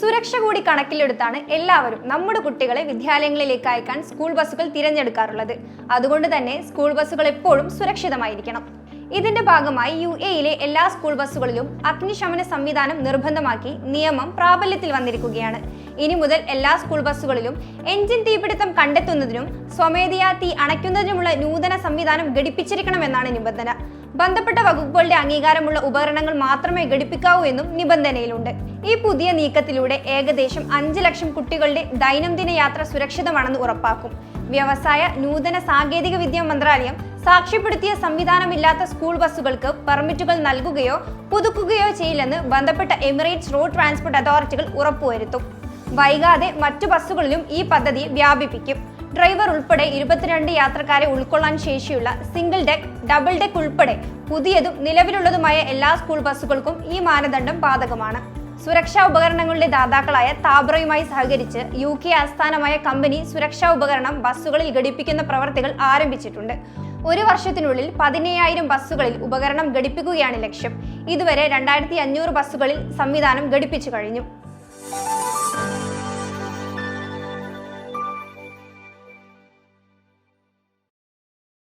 സുരക്ഷ കൂടി കണക്കിലെടുത്താണ് എല്ലാവരും നമ്മുടെ കുട്ടികളെ വിദ്യാലയങ്ങളിലേക്ക് അയക്കാൻ സ്കൂൾ ബസ്സുകൾ തിരഞ്ഞെടുക്കാറുള്ളത്. അതുകൊണ്ട് തന്നെ സ്കൂൾ ബസ്സുകൾ എപ്പോഴും സുരക്ഷിതമായിരിക്കണം. ഇതിന്റെ ഭാഗമായി യു എയിലെ എല്ലാ സ്കൂൾ ബസ്സുകളിലും അഗ്നിശമന സംവിധാനം നിർബന്ധമാക്കി നിയമം പ്രാബല്യത്തിൽ വന്നിരിക്കുകയാണ്. ഇനി മുതൽ എല്ലാ സ്കൂൾ ബസ്സുകളിലും എഞ്ചിൻ തീപിടുത്തം കണ്ടെത്തുന്നതിനും സ്വമേധയാ തീ അണയ്ക്കുന്നതിനുമുള്ള നൂതന സംവിധാനം ഘടിപ്പിച്ചിരിക്കണമെന്നാണ് നിബന്ധന. ബന്ധപ്പെട്ട വകുപ്പുകളുടെ അംഗീകാരമുള്ള ഉപകരണങ്ങൾ മാത്രമേ ഘടിപ്പിക്കാവൂ എന്നും നിബന്ധനയിലുണ്ട്. ഈ പുതിയ നീക്കത്തിലൂടെ ഏകദേശം അഞ്ച് ലക്ഷം കുട്ടികളുടെ ദൈനംദിന യാത്ര സുരക്ഷിതമാണെന്ന് ഉറപ്പാക്കും. വ്യവസായ നൂതന സാങ്കേതിക വിദ്യ മന്ത്രാലയം സാക്ഷ്യപ്പെടുത്തിയ സംവിധാനമില്ലാത്ത സ്കൂൾ ബസ്സുകൾക്ക് പെർമിറ്റുകൾ നൽകുകയോ പുതുക്കുകയോ ചെയ്യില്ലെന്ന് ബന്ധപ്പെട്ട എമിറേറ്റ്സ് റോഡ് ട്രാൻസ്പോർട്ട് അതോറിറ്റികൾ ഉറപ്പുവരുത്തും. വൈകാതെ മറ്റു ബസ്സുകളിലും ഈ പദ്ധതി വ്യാപിപ്പിക്കും. ഡ്രൈവർ ഉൾപ്പെടെ ഇരുപത്തിരണ്ട് യാത്രക്കാരെ ഉൾക്കൊള്ളാൻ ശേഷിയുള്ള സിംഗിൾ ഡെക്ക് ഡബിൾ ഡെക്ക് ഉൾപ്പെടെ പുതിയതും നിലവിലുള്ളതുമായ എല്ലാ സ്കൂൾ ബസ്സുകൾക്കും ഈ മാനദണ്ഡം ബാധകമാണ്. സുരക്ഷാ ഉപകരണങ്ങളുടെ ദാതാക്കളായ താബ്രയുമായി സഹകരിച്ച് യു കെ ആസ്ഥാനമായ കമ്പനി സുരക്ഷാ ഉപകരണം ബസ്സുകളിൽ ഘടിപ്പിക്കുന്ന പ്രവർത്തികൾ ആരംഭിച്ചിട്ടുണ്ട്. ഒരു വർഷത്തിനുള്ളിൽ പതിനയ്യായിരം ബസ്സുകളിൽ ഉപകരണം ഘടിപ്പിക്കുകയാണ് ലക്ഷ്യം. ഇതുവരെ രണ്ടായിരത്തി അഞ്ഞൂറ് ബസ്സുകളിൽ സംവിധാനം ഘടിപ്പിച്ചു കഴിഞ്ഞു.